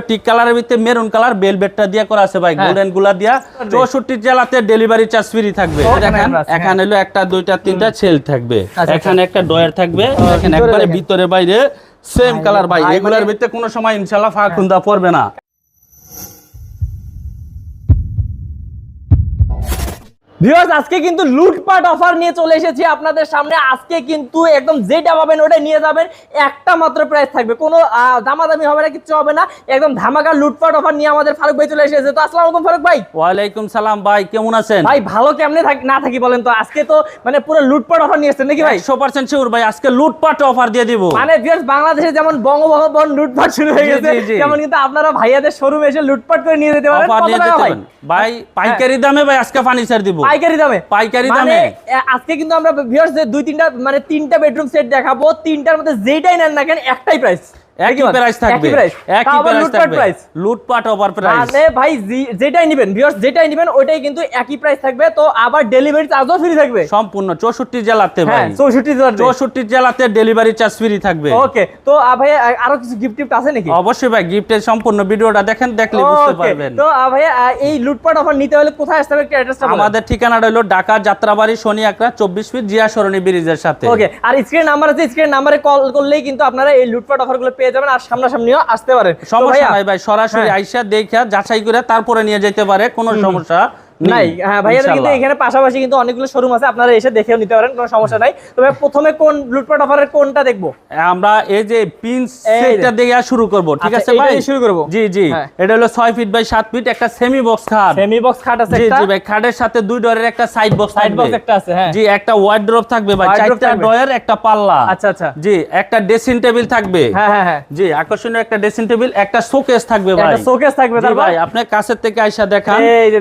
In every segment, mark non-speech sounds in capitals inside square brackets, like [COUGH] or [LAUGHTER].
Tick কালারের ভিতরে maroon colour বেলবেটটা দিয়ে করা আছে ভাই হ্যাঁ। গোল্ডেনগুলা দিয়া। চৌষট্টি জেলাতে ডেলিভারি চার্জ ফ্রি থাকবে। দেখেন এখানে হলো একটা দুইটা তিনটা সেল থাকবে। আচ্ছা, এখানে একটা ডয়ার থাকবে। এখানে ভিতরে একবারে ভিতরে বাইরে সেম কালার ভাই। এগুলার মানে- ভিতরে কোনো সময় ইনশাল্লাহ ফাঁকুন্দা পড়বে না। ভিউয়ার্স আজকে কিন্তু লুটপাট অফার নিয়ে চলে এসেছি আপনাদের সামনে। আজকে কিন্তু একদম যেটা পাবেন ওটা নিয়ে যাবেন। একটা মাত্র প্রাইস থাকবে। কোনো দামাদামি হবে না কিছু হবে না। একদম ধামাকা লুটপাট অফার নিয়ে আমাদের ফারুক ভাই চলে এসেছে। তো আসসালামু আলাইকুম ফারুক ভাই। ওয়ালাইকুম সালাম ভাই কেমন আছেন? ভাই ভালো কেমনে থাকি না থাকি বলেন তো। আজকে তো মানে পুরো লুটপাট অফার নিয়ে এসেছেন নাকি ভাই? একশো পার্সেন্ট শিওর ভাই আজকে লুটপাট অফার দিয়ে দিব। মানে ভিউয়ার্স বাংলাদেশে যেমন বঙ্গভবন লুটপাট শুরু হয়ে গেছে। যেমন কিন্তু আপনারা ভাইয়াদের শোরুমে এসে লুটপাট করে নিয়ে যেতে? পারেন। ভাই? পাইকারি দামে ভাই আজকে ফার্নিচার দিব। পাইকারি দামে। পাইকারি মানে দামে। আজকে কিন্তু আমরা ভিউয়ার্স দুই তিনটা মানে তিনটা বেডরুম সেট দেখাবো। তিনটার মধ্যে যেটাই নেন না কেন একটাই প্রাইস একই প্রাইস থাকবে। একই প্রাইস থাকবে। প্রাইস লুটপাট অফার প্রাইস মানে ভাই যেটাই নেবেন ভিউয়ার্স যেটাই নেবেন ওইটাই কিন্তু একই প্রাইস থাকবে। তো আবার ডেলিভারি চার্জও ফ্রি থাকবে। সম্পূর্ণ চৌষট্টি জেলাতে হ্যাঁ ভাই চৌষট্টি চৌষট্টি জেলাতে ডেলিভারি চার্জ ফ্রি থাকবে। ওকে তো ভাই আরও কিছু গিফট টিফট আছে নাকি? অবশ্যই ভাই গিফটের সম্পূর্ণ ভিডিওটা দেখেন দেখলে বুঝতে পারবেন। তো ভাই এই লুটপাট অফার নিতে হলে কোথায় আসতে হবে একটু অ্যাড্রেসটা আমাদের ঠিকানাটা হলো ঢাকা যাত্রাবাড়ি শনি আকরা চব্বিশ ফিট জিয়া সরণি ব্রিজের সাথে। ওকে আর স্ক্রিন নাম্বার আছে স্ক্রিন নাম্বারে কল করলেই কিন্তু আপনারা এই লুটপাট অফারগুলো পেয়ে যাবেন আর সামনাসামনিও আসতে পারেন সমস্যা নাই ভাই সরাসরি হ্যাঁ। আইসা দেখা যাচাই করে তারপরে নিয়ে যেতে পারে কোনো সমস্যা। নাই হ্যাঁ ভাইয়াদের কিন্তু এখানে পাশাপাশি কিন্তু অনেকগুলো শোরুম আছে আপনারা এসে দেখেও নিতে পারেন কোনো সমস্যা নাই। তবে প্রথমে কোন লুটপাট অফারের কোনটা দেখব? আমরা এই যে পিন সেটটা দিয়ে শুরু করব ঠিক আচ্ছা, আছে ভাই? শুরু করব? জি জি। হ্যাঁ। এটা হলো 6 ফিট বাই 7 ফিট একটা সেমি বক্স খাট। সেমি বক্স খাট আছে একটা জি ভাই খাটের সাথে দুই একটা সাইড বক্স সাইড বক্স একটা আছে হ্যাঁ। জি একটা ওয়ার্ড্রপ থাকবে ভাই চারটা। ড্রয়ার একটা পাল্লা। আচ্ছা আচ্ছা। জি একটা ড্রেসিং টেবিল থাকবে। হ্যাঁ হ্যাঁ হ্যাঁ। জি আকর্ষণীয় একটা ড্রেসিং টেবিল একটা শোকেস থাকবে ভাই। একটা শোকেস থাকবে জি ভাই আপনি কাছের থেকে আইসা দেখান।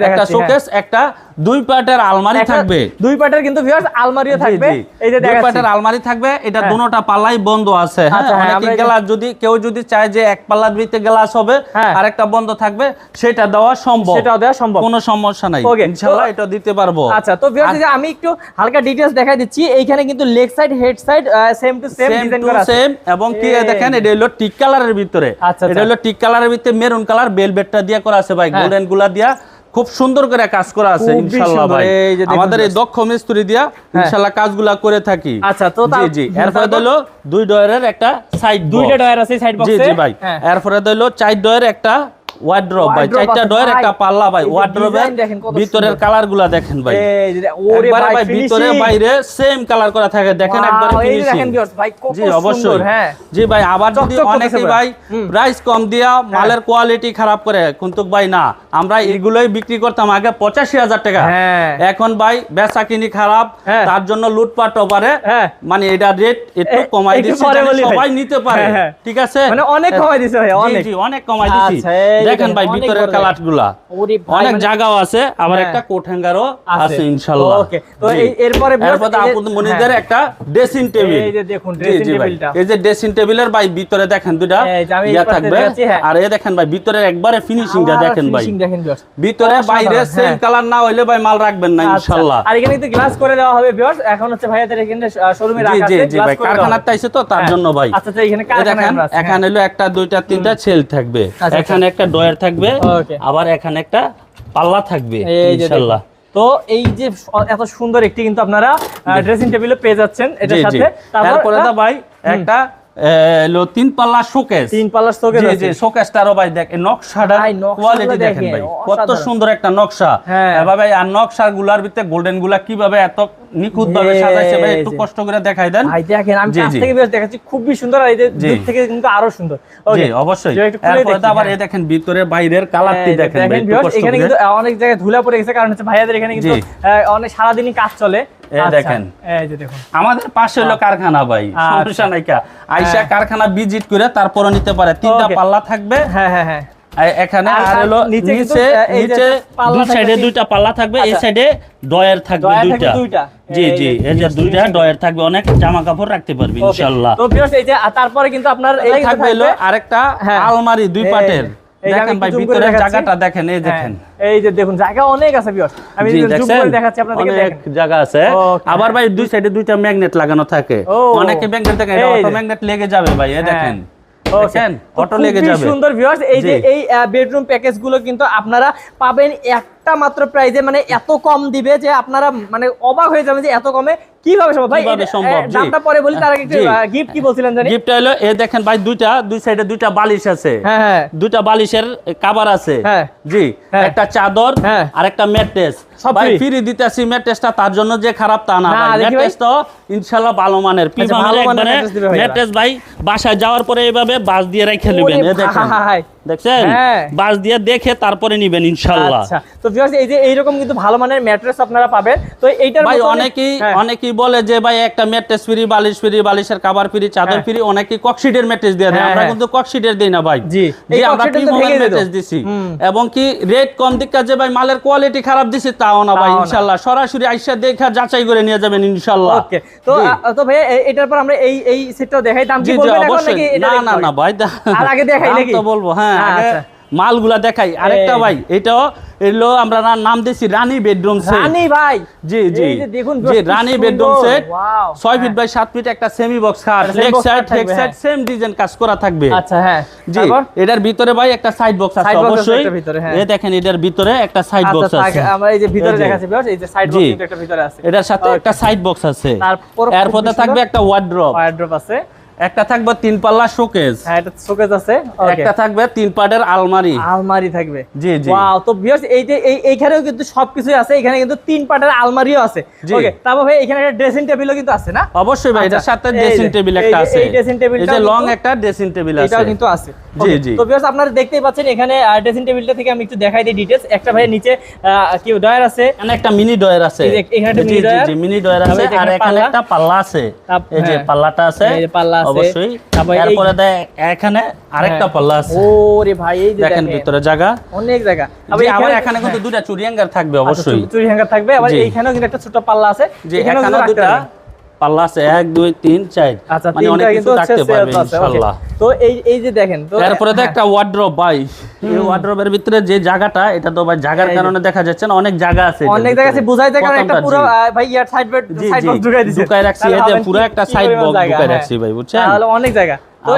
একটা শোকেস একটা দুই পাটের আলমারি থাকবে। দুই পাটের কিন্তু ভিউয়ার্স আলমারিও থাকবে। এই যে দুই পাটের আলমারি থাকবে এটা হ্যাঁ। দুটোটা পাল্লাই বন্ধ আছে হ্যাঁ? আচ্ছা, হ্যাঁ, অনেকে গ্লাস যদি কেউ যদি চায় যে এক পাল্লার ভিতরে গ্লাস হবে হ্যাঁ। আর একটা বন্ধ থাকবে সেটা দেওয়া সম্ভব। সেটাও দেওয়া সম্ভব। কোনো সমস্যা নাই। ইনশাআল্লাহ এটা দিতে পারব। আচ্ছা তো ভিউয়ার্স যে আমি একটু হালকা ডিটেইলস দেখাই দিচ্ছি। এইখানে কিন্তু leg side head side same to same design করা আছে। সেম এবং কি দেখেন এটা হলো টিক কালারের ভিতরে। আচ্ছা, এটা আচ্ছা। হলো টিক কালারের ভিতরে মেরুন কালার বেলভেটটা দিয়ে করা আছে ভাই। গোল্ডেনগুলা দিয়া। খুব সুন্দর করে কাজ করা আছে ইনশাআল্লাহ ভাই। এই যে আমাদের এই। দক্ষ মিস্ত্রি দিয়া ইনশাআল্লাহ কাজগুলা করে থাকি। আচ্ছা, তো জি জি। এরপরে দিলো হলো দুই ডয়ারের একটা সাইড দুইটা ডয়ার আছে সাইড বক্সে জি জি ভাই। এরপরে হলো চার ডয়ের একটা ওয়ার্ড্রপ ভাই চারটা ডয়ের একটা পাল্লা ভাই কত ভিতরের সুন্দর। কালারগুলা দেখেন ভাই একবারে ভাই ভিতরে বাইরে সেম কালার করা থাকে দেখেন একবার ফিনিশিং জি অবশ্যই হ্যাঁ। জি ভাই আবার যদি অনেকেই ভাই। প্রাইস কম দিয়া মালের কোয়ালিটি খারাপ করে কিন্তু ভাই না আমরা এগুলোই বিক্রি করতাম আগে পঁচাশি হাজার টাকা হ্যাঁ। এখন ভাই বেচা কিনি খারাপ হ্যাঁ। তার জন্য লুটপাট ওপারে হ্যাঁ। মানে এটা রেট একটু কমাই দিচ্ছি। সবাই নিতে পারে হ্যাঁ, হ্যাঁ। ঠিক আছে মানে অনেক কমাই দিছে ভাই, অনেক। অনেক কমাই দিছি আচ্ছা, দেখেন ভাই ভিতরের বড় কালারগুলা অনেক মানে- জায়গাও আছে আবার হ্যাঁ। একটা কোট হ্যাঙ্গারও আছে। ইনশাল্লাহ ওকে, তো এই- এরপরে এরপরে যে- মনিদের হ্যাঁ। একটা ড্রেসিং টেবিল এই যে দেখুন, dressing টেবিলটা। এই যে ড্রেসিং টেবিলের ভাই ভিতরে দেখেন এই ইয়া থাকবে হ্যাঁ। আর এই দেখেন ভাই ভিতরে একবারে ফিনিশিংটা দেখেন ভাই finishing দেখেন। ভিতরে বাইরে সেম। কালার না হইলে ভাই মাল রাখবেন না আচ্ছা, ইনশাল্লাহ আর এখানে কিন্তু গ্লাস করে দেওয়া হবে ভিউয়ার্স এখন হচ্ছে ভাইয়াদের এখানে শোরুমে রাখা আছে জি ভাই করে দেওয়া তাইছে তো তার। জন্য ভাই আচ্ছা আচ্ছা এখানে আমরা আছি। এখানে হলো একটা দুইটা তিনটা সেল থাকবে আচ্ছা। এখানে একটা ডয়ার থাকবে আবার এখানে একটা পাল্লা থাকবে ইনশাআল্লাহ তো এই যে এত সুন্দর একটি কিন্তু আপনারা ড্রেসিং টেবিলে পেয়ে যাচ্ছেন এটার। সাথে। তারপরে দা ভাই একটা এ, হলো তিন পাল্লা শোকেস তিন পাল্লার শোকেস জি। জি শোকেসটারও ভাই দেখ এই নকশাটা কোয়ালিটি দেখেন দেখেন, ভাই। কত সুন্দর একটা নকশা। হ্যাঁ। এভাবে আর নকশা গুলার ভিতরে গোল্ডেনগুলা কীভাবে এত নিখুঁত ভাবে সাজাইছে ভাই একটু কষ্ট করে দেখাই দেন। ভাই দেখেন আমি কাছ থেকে বেশ দেখাচ্ছি খুবই সুন্দর আর এই যে দূর থেকে কিন্তু আরও সুন্দর। জি অবশ্যই। এরপরে আবার হ্যাঁ। এই দেখেন ভিতরে বাইরের কালারটি এই দেখেন ভাই এখানে কিন্তু অনেক জায়গায় ধুলা পড়ে গেছে কারণ হচ্ছে ভাইয়াদের এখানে কিন্তু অনেক সারাদিনই কাজ চলে। এই আচ্ছা, দেখেন। এই যে দেখুন আমাদের পাশে হলো কারখানা ভাই আচ্ছা। সমস্যা নাই কা আইসা হ্যাঁ। কারখানা ভিজিট করে তারপরে নিতে পারে তিনটা পাল্লা থাকবে হ্যাঁ হ্যাঁ হ্যাঁ এখানে আর- হলো নিচে নিচে দুই সাইডে দুইটা পাল্লা থাকবে এই আচ্ছা। সাইডে ডয়ার থাকবে দুইটা। জি জি এই যে দুইটা। ডয়ার থাকবে অনেক জামা কাপড় রাখতে পারবে Okay, ইনশাআল্লাহ তো এই যে তারপরে কিন্তু আপনার এই এই থাকবে হলো আরেকটা। আলমারি দুই পাটের দেখেন ভাই ভিতরের জায়গাটা দেখেন এই হ্যাঁ, দেখেন। এই যে দেখুন জায়গা অনেক আছে। আমি জুম করে দেখাচ্ছি আপনাদেরকে অনেক জায়গা আছে। আবার ভাই দুই সাইডে দুইটা ম্যাগনেট লাগানো থাকে। অনেকে ম্যাগনেট দেখেন অটো ম্যাগনেট লেগে যাবে ভাই এই হ্যাঁ। দেখেন। অটো লেগে যাবে। সুন্দর ভিউয়ার্স এই যে এই বেডরুম প্যাকেজগুলো কিন্তু আপনারা পাবেন একটা মাত্র প্রাইজে মানে এত কম দিবে যে আপনারা মানে অবাক হয়ে যাবেন যে এত কমে কীভাবে সম্ভব ভাই সম্ভব। দামটা পরে বলি তার আগে গিফট কি বলছিলেন জানি হলো এ দেখেন ভাই দুইটা দুই সাইডে দুইটা বালিশ আছে হ্যাঁ হ্যাঁ দুইটা বালিশের কাভার আছে হ্যাঁ। জি হ্যাঁ। একটা চাদর হ্যাঁ। আর একটা ম্যাট্রেস ভাই? ফ্রি দিতেছি ম্যাট্রেসটা তার জন্য যে খারাপ তা না ভাই। ম্যাট্রেস তো ইনশাআল্লাহ ভালো মানের পি আচ্ছা, ভালো মানের। ম্যাট্রেস ভাই বাসায় যাওয়ার পরে এইভাবে বাস দিয়ে রেখে নেবেন এ দেখেন। দেখছেন হ্যাঁ। বাস দিয়ে দেখে তারপরে নিবেন ইনশাআল্লাহ আচ্ছা তো ভিউয়ার্স এই যে এইরকম কিন্তু ভালো মানের ম্যাট্রেস আপনারা পাবেন তো এইটার ভাই অনেকেই হ্যাঁ। অনেকেই বলে যে ভাই একটা ম্যাট্রেস ফ্রি বালিশ ফ্রি বালিশের কাভার ফ্রি চাদর হ্যাঁ। ফ্রি অনেকেই ককশিটের ম্যাট্রেস দিয়ে দেয় হ্যাঁ, আমরা হ্যাঁ। কিন্তু ককশিটের দেই না ভাই জি। আমরা দিত। ম্যাট্রেস দিছি এবং কি রেট কম দিকা যে ভাই মালের কোয়ালিটি খারাপ দিছি তাও না ভাই। ইনশাআল্লাহ সরাসরি আইসা দেখা যাচাই করে নিয়ে যাবেন ইনশাআল্লাহ ওকে তো। তো ভাই এটার পর আমরা এই এই সেটটাও দেখাই দাম কি বলবেন এখন অবশ্যই নাকি না না না ভাই আর আগে দেখাই নাকি? তো বলব হ্যাঁ আগে আচ্ছা। মালগুলা দেখাই। আরেকটা ভাই এটাও এলো আমরা নাম দিছি রানী বেডরুম সেট। রানী ভাই জি জি। দেখুন জি রানী বেডরুম সেট। Wow, ছয় ফিট হ্যাঁ। বাই সাত ফিট একটা সেমি বক্স খাট। লেগ সাইড থাকবে, সাইড হ্যাঁ। সেম ডিজাইন কাজ করা থাকবে। আচ্ছা হ্যাঁ। জি এটার ভিতরে ভাই একটা সাইড বক্স আছে অবশ্যই। ভিতরে, হ্যাঁ। এ দেখেন এটার ভিতরে একটা সাইড আচ্ছা বক্স আছে। আমরা এই যে ভিতরে দেখাচ্ছি ভিউয়ার্স এই যে সাইড বক্স কিন্তু একটা ভিতরে আছে। এটার সাথে একটা সাইড বক্স আছে। তারপর এরপরে থাকবে একটা ওয়ার্ড্রপ ওয়ার্ড্রপ আছে। একটা থাকবে তিন পাল্লা শোকেস হ্যাঁ এটা শোকেস আছে। একটা থাকবে তিন পাটের আলমারি। আলমারি থাকবে। জি, জি। ওয়াও তো ভিউয়ার্স এই যে এই এইখানেও কিন্তু সবকিছুই আছে এখানে কিন্তু তিন পাটের আলমারিও আছে। ওকে তারপর ভাই এখানে একটা ড্রেসিং টেবিলও কিন্তু আছে না? অবশ্যই ভাই আচ্ছা, এটার সাথে ড্রেসিং টেবিল একটা আছে। এই dressing table এই যে লং কিন্তু- একটা ড্রেসিং টেবিল আছে। এটাও কিন্তু আছে। জি, জি। তো ভিউয়ার্স আপনারা দেখতেই পাচ্ছেন এখানে ড্রেসিং টেবিলটা থেকে আমি একটু দেখাই দিই ডিটেইলস একটা ভাই নিচে কি ডয়ার আছে? এখানে একটা মিনি ডয়ার আছে। এই যে এখানে একটা dryer। জি মিনি ডয়ার আছে। আর এখানে একটা পাল্লা আছে। এই যে হ্যাঁ। পাল্লাটা আছে। এই পাল্লা আছে। অবশ্যই। তারপরে দেয় এখানে আরেকটা পাল্লা আছে। ওরে ভাই এই যে দেখেন দেখেন। ভিতরে জায়গা। অনেক জায়গা। আবার আবার এখানে কিন্তু দুটা চুরি থাকবে আচ্ছা, অবশ্যই। চুরি- থাকবে। আবার। এইখানেও কিন্তু একটা ছোট পাল্লা আছে। এখানেও এখানে দুটা। পাল্লা আছে এক দুই তিন চার। আচ্ছা মানে অনেক কিছু। ইনশাআল্লাহ তো এই এই যে দেখেন তো এরপরে তো হ্যাঁ, একটা ওয়ার্ড্রপ ভাই। এই ওয়ার্ড্রপের ভিতরে যে জায়গাটা এটা তো ভাই জায়গার কারণে দেখা যাচ্ছে না অনেক জায়গা আছে অনেক জায়গা আছে ভিতরে। বুঝাই যায় কারণ একটা পুরো ভাই ইয়ার সাইড বেড সাইড বক্স ঢুকাই দিয়েছে ঢুকায় রাখছি, ভাবেন পুরো একটা পরিমাণ box জায়গা, ঢুকায় হ্যাঁ। রাখছি ভাই, বুঝছেন? তাহলে অনেক জায়গা। তো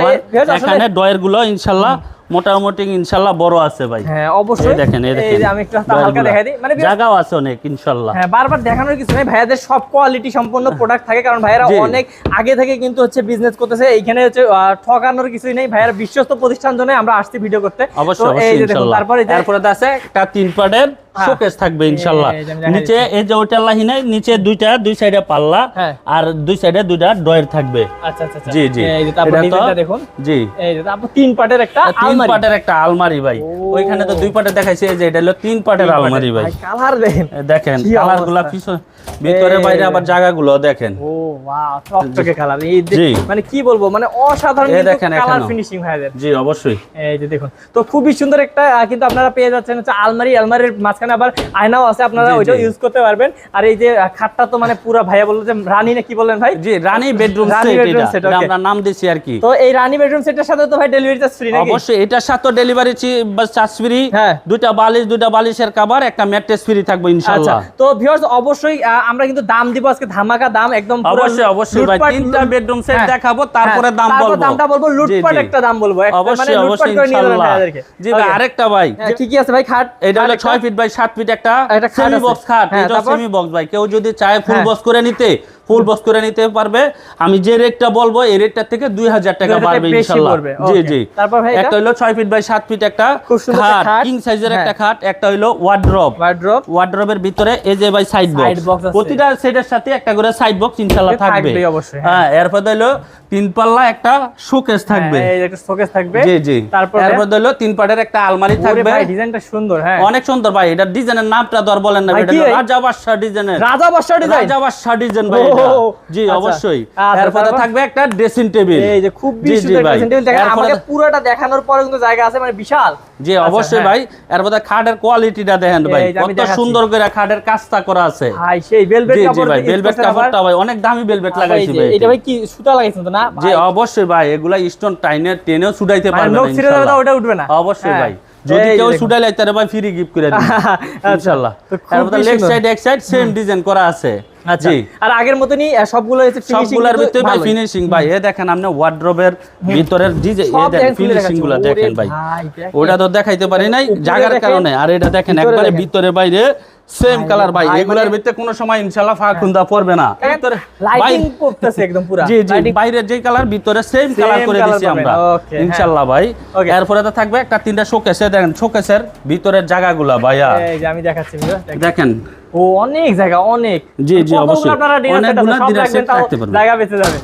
এখানে ডয়েরগুলো ইনশাল্লাহ মোটামুটি ইনশাল্লাহ বড় আছে ভাই। হ্যাঁ অবশ্যই। দেখেন এই দেখেন। যে আমি একটু হালকা দেখাই দিই। মানে জায়গাও আছে অনেক ইনশাল্লাহ। হ্যাঁ বারবার দেখানোর কিছু নেই। ভাইয়াদের সব কোয়ালিটি সম্পন্ন প্রোডাক্ট থাকে কারণ ভাইয়ারা অনেক আগে থেকে কিন্তু হচ্ছে বিজনেস করতেছে। এইখানে হচ্ছে ঠকানোর কিছুই নেই। ভাইয়ার বিশ্বস্ত প্রতিষ্ঠান জন্য আমরা আসছি ভিডিও করতে। অবশ্যই ইনশাআল্লাহ তারপরে তো আছে একটা তিন হ্যাঁ। শোকেস থাকবে ইনশাল্লাহ। নিচে এই যে ওইটা লাহিনে নিচে দুইটা দুই সাইডে পাল্লা হ্যাঁ। আর দুই সাইডে দুইটা ডয়ের থাকবে। আচ্ছা আচ্ছা আচ্ছা। জি জি। এটা দেখুন। জি। এই তারপর তিন পাটের একটা তিন পাটের একটা আলমারি ভাই। ওইখানে তো দুই পাটের দেখাইছে এই যে এটা হলো তিন পাটের আলমারি ভাই। কালার দেখেন। দেখেন পিছনে ভিতরে বাইরে আবার জায়গাগুলো দেখেন। ও ওয়াও চকচকে কালার। এই মানে কি বলব মানে অসাধারণ কালার জি অবশ্যই। এই যে দেখুন। তো খুবই সুন্দর একটা কিন্তু আপনারা পেয়ে যাচ্ছেন আলমারি। আলমারির মাঝখানে আবার আয়নাও আছে আপনারা ওইটাও ইউজ করতে পারবেন। আর এই যে খাটটা তো মানে পুরো ভাইয়া বলল যে রানী না কি বললেন ভাই? জি রানী বেডরুম রানী সেট এটা। okay. আমরা নাম দিছি আর কি। তো এই রানী বেডরুম সেটের সাথে তো ভাই ডেলিভারি চার্জ ফ্রি নাকি? অবশ্যই এটার সাথে ডেলিভারি চার্জ ফ্রি হ্যাঁ। দুইটা বালিশ দুইটা বালিশের কভার একটা ম্যাট্রেস ফ্রি থাকবে আচ্ছা ইনশাআল্লাহ তো ভিউয়ার্স অবশ্যই আমরা কিন্তু দাম দিব আজকে ধামাকা দাম একদম পুরো অবশ্যই অবশ্যই ভাই তিনটা বেডরুম সেট হ্যাঁ, দেখাবো তারপরে হ্যাঁ, দাম তারপর বলব। দামটা বলব লুটপাট একটা দাম বলব। একটা মানে অবশ্যই লুটপাট অবশ্যই করে নিয়ে যাবেন ইনশাআল্লাহ জি ভাই আরেকটা ভাই। হ্যাঁ, কি কি আছে ভাই খাট এটা হলো আরেকটা? ছয় ফিট বাই সাত ফিট একটা সেমি বক্স খাট। হ্যাঁ, এটা সেমি বক্স ভাই। কেউ যদি চায় ফুল হ্যাঁ। বক্স করে নিতে ফুল বক্স করে নিতে পারবে। আমি যে রেটটা বলব এই রেটটা থেকে দুই হাজার টাকা 2000 বাড়বে ইনশাল্লাহ। জি জি। তারপর ভাই একটা হলো ছয় ফিট বাই সাত ফিট একটা খাট। কিং সাইজের হ্যাঁ। একটা খাট একটা হলো ওয়ার্ড্রপ Wardrobe। ওয়ার্ড্রবের ভিতরে এই যে ভাই সাইড বক্স প্রতিটা সেটের সাথে একটা করে সাইড বক্স ইনশাল্লাহ থাকবে। হ্যাঁ। হ্যাঁ এরপর হলো তিন পাল্লা একটা শোকেস থাকবে। হ্যাঁ, শোকেস থাকবে। জি জি। তারপর? এরপর হলো তিন পাটের একটা আলমারি থাকবে। ডিজাইনটা সুন্দর হ্যাঁ। অনেক সুন্দর ভাই এটা ডিজাইনের নামটা আর বলেন না এটা? রাজা বাদশাহ ডিজাইনের রাজা বর্ষা ডিজাইন রাজা বাদশাহ ডিজাইন ভাই। জি আচ্ছা। অবশ্যই আচ্ছা, এরপরে থাকবে একটা ড্রেসিং টেবিল এই যে খুব জি, জি ভাই। ড্রেসিং টেবিল দেখেন আমাকে পুরোটা দেখানোর পরে কিন্তু জায়গা আছে মানে বিশাল। জি অবশ্যই হ্যাঁ। ভাই। এরপরে খাটের কোয়ালিটিটা দেখেন ভাই। কত সুন্দর করে খাটের কাজটা করা আছে। ভাই সেই ভেলভেট জি জি কাপড় ভাই ভেলভেট। কাপড়টা ভাই অনেক দামি ভেলভেট লাগাইছি ভাই এটা ভাই কি সুতা লাগাইছেন তো না? জি অবশ্যই ভাই এগুলা স্টোন টাইনে টেনেও ছুটাইতে মানে পারবে না ইনশাআল্লাহ। ওটা উঠবে না। অবশ্যই হ্যাঁ। ভাই। যদি কেউ লাগে তাহলে ভাই ফ্রি গিফট করে দিই আচ্ছা, ইনশাআল্লাহ তারপরে সাইড এক সাইড সেম ডিজাইন করা আছে। আচ্ছা আর আগের মতনই আহ, সবগুলো সবগুলোর ভিতরে ভাই ফিনিশিং ভাই। এ দেখেন আপনি ওয়ার্ড্রোবের ভিতরের এ দেখেন ফিনিশিংগুলো দেখেন ভাই। ওটা তো দেখাইতে পারি নাই জায়গার কারণে। আর এটা দেখেন একবারে ভিতরে বাইরে। সেম কালার ভাই। এগুলোর মানে- ভিতরে কোনো সময় ইনশাআল্লাহ ফাঁকুন্দা পড়বে না। ভিতরে লাইটিং করতেছে একদম পুরা। জি জি বাইরে যে কালার ভিতরে সেম কালার করে দিছি আমরা। হ্যাঁ। ইনশাআল্লাহ ভাই. এরপরে তো থাকবে একটা তিনটা শোকেসে দেখেন শোকেসের ভিতরের জায়গাগুগুলা ভাইয়া। এই যে আমি দেখাচ্ছি দেখেন। ও অনেক জায়গা অনেক। জি, জি, অবশ্যই। আপনারা সব dinner রাখবেন রাখতে পারবেন। জায়গা বেঁচে যাবে।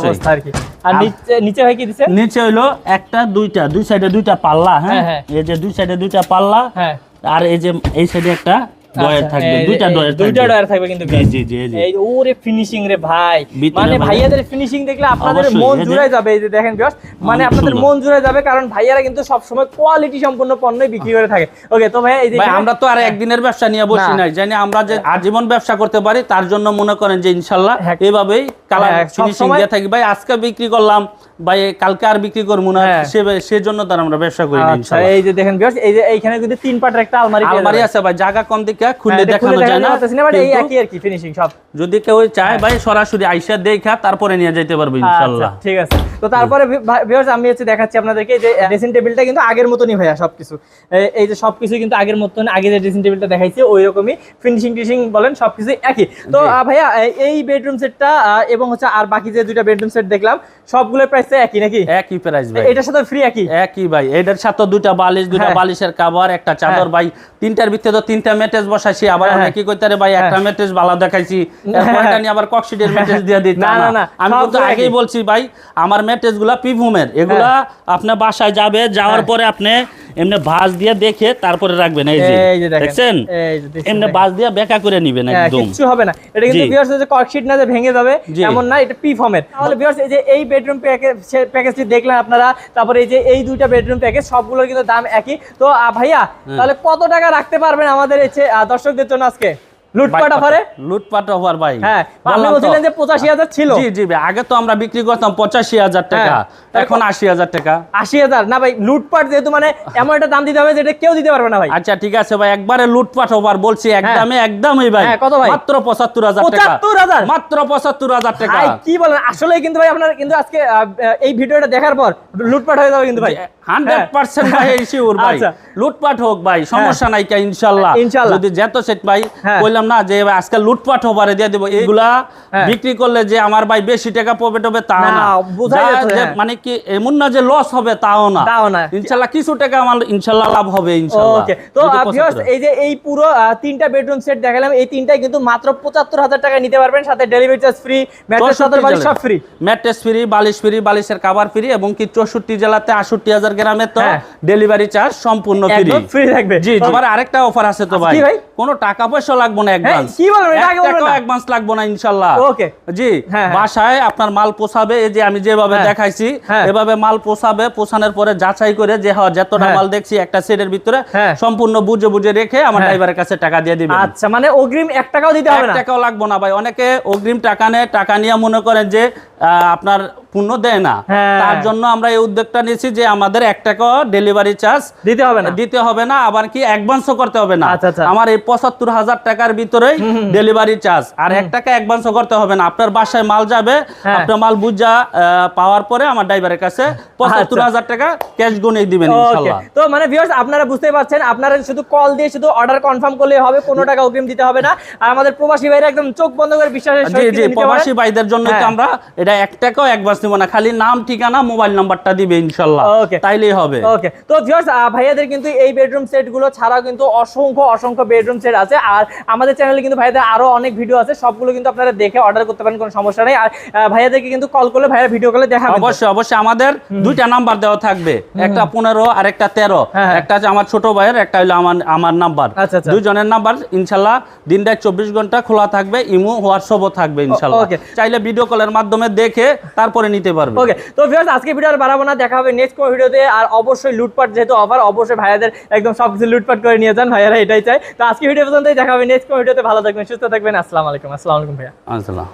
অবস্থা আর কি। আর নিচে নিচে ভাই কি দিছেন নিচে হইল একটা দুইটা। দুই সাইডে দুইটা পাল্লা হ্যাঁ? হ্যাঁ, এই যে দুই সাইডে দুইটা পাল্লা হ্যাঁ। আর এই যে এই সাইডে একটা ডয়ার আচ্ছা, থাকবে দুইটা ডয়ার দুইটা ডয়ার থাকবে কিন্তু জি জি জি এই ওরে ফিনিশিং রে ভাই। মানে মানে- ভাইয়াদের ফিনিশিং দেখলে আপনাদের মন এই যে- জুড়ে যাবে এই যে দেখেন বিয়াস মানে আপনাদের মন জুড়ে যাবে কারণ ভাইয়ারা কিন্তু সব সময় কোয়ালিটি সম্পন্ন পণ্যই বিক্রি করে থাকে। ওকে তো ভাই এই যে আমরা তো আর একদিনের ব্যবসা নিয়ে বসি না। নাই। জানি আমরা যে আজীবন ব্যবসা করতে পারি তার জন্য মনে করেন যে ইনশাল্লাহ হ্যাঁ। এভাবেই কালার হ্যাঁ, ফিনিশিং দিয়ে থাকি। ভাই আজকে বিক্রি করলাম ভাই কালকে আর বিক্রি করব না হ্যাঁ। সেজন্য তার আমরা ব্যবসা করি আচ্ছা এই যে দেখেন এই যে এইখানে কিন্তু তিন পাটের একটা আলমারি আলমারি আছে ভাই জায়গা কম দিকে হ্যাঁ, দেখানো যায় না এই একই আর কি ফিনিশিং সব। যদি কেউ চায় ভাই সরাসরি আইসা দেখা তারপরে নিয়ে যেতে পারবে আচ্ছা, ঠিক আছে। তো তারপরে ভিউয়ার্স আমি হচ্ছে দেখাচ্ছি আপনাদেরকে যে ড্রেসিং টেবিলটা কিন্তু আগের মতনই ভাইয়া সবকিছু। এই- যে সবকিছু কিন্তু আগের মতন আগে যে ড্রেসিং টেবিলটা দেখাইছি ওই রকমই ফিনিশিং টিশিং বলেন সবকিছু একই। তো ভাইয়া এই- এই বেডরুম সেটটা এবং হচ্ছে আর বাকি যে দুইটা বেডরুম সেট দেখলাম সবগুলোর প্রাইস একই নাকি? একই প্রাইস ভাই। এটার সাথে ফ্রি একই? একই ভাই। এটার সাথে দুইটা বালিশ দুইটা হ্যাঁ। বালিশের কভার একটা চাদর ভাই। তিনটার ভিতরে তো তিনটা ম্যাট্রেস বসাইছি। আবার কি অনেকে রে ভাই একটা ম্যাট্রেস ভালো দেখাইছি। এরপরটা নিয়ে আবার কক্সিডের ম্যাট্রেস দিয়ে দিই না, না, না। আমি তো আগেই বলছি ভাই আমার ম্যাট্রেসগুলা পিভুমের। এগুলা আপনার বাসায় যাবে যাওয়ার হ্যাঁ। পরে আপনি এমনি ভাঁজ দিয়ে দেখে তারপরে রাখবেন এই যে। এই যে দেখেন এমনি। ভাঁজ দিয়ে বেকা করে নিবেন হ্যাঁ, একদম। কিছু হবে না। এটা কিন্তু। ভিউয়ার্স যে কর্কশিট না যে ভেঙে যাবে এমন না এটা পি ফর্মের তাহলে ভিউয়ার্স এই যে এই বেডরুম প্যাকেজ প্যাকেজটি দেখলেন আপনারা তারপরে এই যে এই দুইটা বেডরুম প্যাকেজ সবগুলোর কিন্তু দাম একই। তো ভাইয়া তাহলে কত টাকা রাখতে পারবেন আমাদের এই যে, দর্শকদের জন্য আজকে? লুটপাট অফারে? লুটপাট অফার ভাই। হ্যাঁ আপনি বলছিলেন যে পঁচাশি হাজার ছিল। জি জি আগে তো আমরা বিক্রি করতাম পঁচাশি হাজার টাকা হ্যাঁ। এখন আশি হাজার টাকা। আশি হাজার। না ভাই লুটপাট যেহেতু মানে এমন একটা দাম দিতে হবে যেটা কেউ দিতে পারবে না ভাই। আচ্ছা ঠিক আছে ভাই একবারে লুটপাট বলছি একদমে একদমই ভাই। হ্যাঁ, কত ভাই? মাত্র পঁচাত্তর হাজার টাকা। মাত্র টাকা। ভাই কি বলেন? আসলে কিন্তু ভাই আপনার কিন্তু আজকে এই ভিডিওটা দেখার পর লুটপাট হয়ে যাবে কিন্তু ভাই। ভাই [LAUGHS] শিওর ভাই। আচ্ছা। লুটপাট হোক ভাই সমস্যা নাই কা ইনশাল্লাহ। ইনশাল্লাহ। যদি যেত সেট ভাই হ্যাঁ। বললাম না যে আজকে লুটপাট হবারে দিয়ে দেবো এইগুলা হ্যাঁ। বিক্রি করলে যে আমার ভাই বেশি টাকা প্রফিট হবে তা না, হ্যাঁ। মানে কি এমন না যে লস হবে তাও না তাও না। ইনশাল্লাহ কিছু টাকা আমার ইনশাল্লাহ লাভ হবে ইনশাল্লাহ তো যদি আহ, viewers, 75 এই যে এই পুরো তিনটা বেডরুম সেট দেখালাম এই তিনটাই কিন্তু মাত্র পঁচাত্তর হাজার টাকা নিতে পারবেন সাথে ডেলিভারি চার্জ ফ্রি ম্যাট্রেস সাথে বাড়ি সব ফ্রি ম্যাট্রেস ফ্রি বালিশ ফ্রি বালিশের কাভার ফ্রি এবং কি চৌষট্টি জেলাতে আষট্টি হাজার গ্রামে তো হ্যাঁ। ডেলিভারি চার্জ সম্পূর্ণ ফ্রি ফ্রি থাকবে জি জি। আরেকটা অফার আছে তো ভাই ভাই? কোনো টাকা পয়সা লাগবে না অ্যাডভান্স কি বলেন? এটা আগে বলবেন অ্যাডভান্স লাগবে না ইনশাল্লাহ Okay. জি হ্যাঁ, হ্যাঁ। বাসায় আপনার মাল পোষাবে এই যে আমি যেভাবে হ্যাঁ। দেখাইছি হ্যাঁ। এভাবে মাল পোষাবে পোষানোর পরে যাচাই করে যে হ্যাঁ যতটা হ্যাঁ। মাল দেখছি একটা সেটের ভিতরে হ্যাঁ। সম্পূর্ণ বুঝে বুঝে রেখে আমার হ্যাঁ। ড্রাইভারের কাছে টাকা দিয়ে দিবেন আচ্ছা মানে অগ্রিম এক টাকাও দিতে হবে টাকাও লাগবে না ভাই অনেকে অগ্রিম টাকা নেয় টাকা নিয়ে মনে করেন যে আহ, আপনার পূর্ণ দেয় না হ্যাঁ। তার জন্য আমরা এই উদ্যোগটা নিয়েছি যে আমাদের এক টাকাও ডেলিভারি চার্জ দিতে হবে না দিতে হবে না আবার কি অ্যাডভান্সও করতে হবে না আচ্ছা, আচ্ছা। আমার এই পঁচাত্তর হাজার টাকার ভিতরেই ডেলিভারি চার্জ আর এক টাকা অ্যাডভান্সও করতে হবে না আপনার বাসায় মাল যাবে হ্যাঁ। আপনার মাল বুঝা পাওয়ার পরে আমার ড্রাইভারের কাছে পঁচাত্তর আচ্ছা। হাজার টাকা ক্যাশ গুনে দিবেন তো মানে ভিউয়ার্স আপনারা বুঝতেই পারছেন আপনারা শুধু কল দিয়ে শুধু অর্ডার কনফার্ম করলে হবে কোনো টাকা অগ্রিম দিতে হবে না আর আমাদের প্রবাসী ভাইরা একদম চোখ বন্ধ করে বিশ্বাসের। প্রবাসী ভাইদের জন্য হ্যাঁ। আমরা এটা এক টাকাও অ্যাডভান্স নিব না খালি নাম ঠিকানা মোবাইল নাম্বারটা দিবে ইনশাল্লাহ. তাইলেই হবে। ওকে তো ভিউয়ার্স ভাইয়াদের কিন্তু এই বেডরুম ছাড়াও কিন্তু অসংখ্য অসংখ্য বেডরুম সেট আছে। আর আমাদের চ্যানেলে কিন্তু ভাইয়াদের আরও অনেক ভিডিও আছে। সবগুলো কিন্তু আপনারা দেখে অর্ডার করতে পারেন কোনো সমস্যা নেই। আর ভাইয়াদেরকে কিন্তু কল করলে ভাইয়া ভিডিও কলে তো। অবশ্যই অবশ্যই আমাদের দুইটা নাম্বার দেওয়া থাকবে। একটা পনেরো আর একটা তেরো। হ্যাঁ, হ্যাঁ। একটা হচ্ছে আমার ছোট ভাইয়ের একটা হলো আমার আমার নাম্বার আচ্ছা, আচ্ছা। নাম্বার ইনশাল্লাহ দিনটা চব্বিশ ঘণ্টা খোলা থাকবে ইমো হোয়াটসঅ্যাপও থাকবে ইনশাল্লাহ। চাইলে ভিডিও কলের মাধ্যমে দেখে তারপরে নিতে পারবে। ওকে তো ভিউয়ার্স আজকে ভিডিও আর বাড়াবো না দেখা হবে নেক্সট কোন ভিডিওতে আর অবশ্যই লুটপাট যেহেতু অফার অবশ্যই ভাইয়াদের একদম সবকিছু লুটপাট করে নিয়ে যান ভাইয়ারা এটাই চাই তো আজকে ভিডিও পর্যন্তই দেখা হবে নেক্সট কোনো ভিডিওতে ভালো থাকবেন সুস্থ থাকবেন আসসালামু আলাইকুম আসসালামু আলাইকুম ভাইয়া। আসসালাম।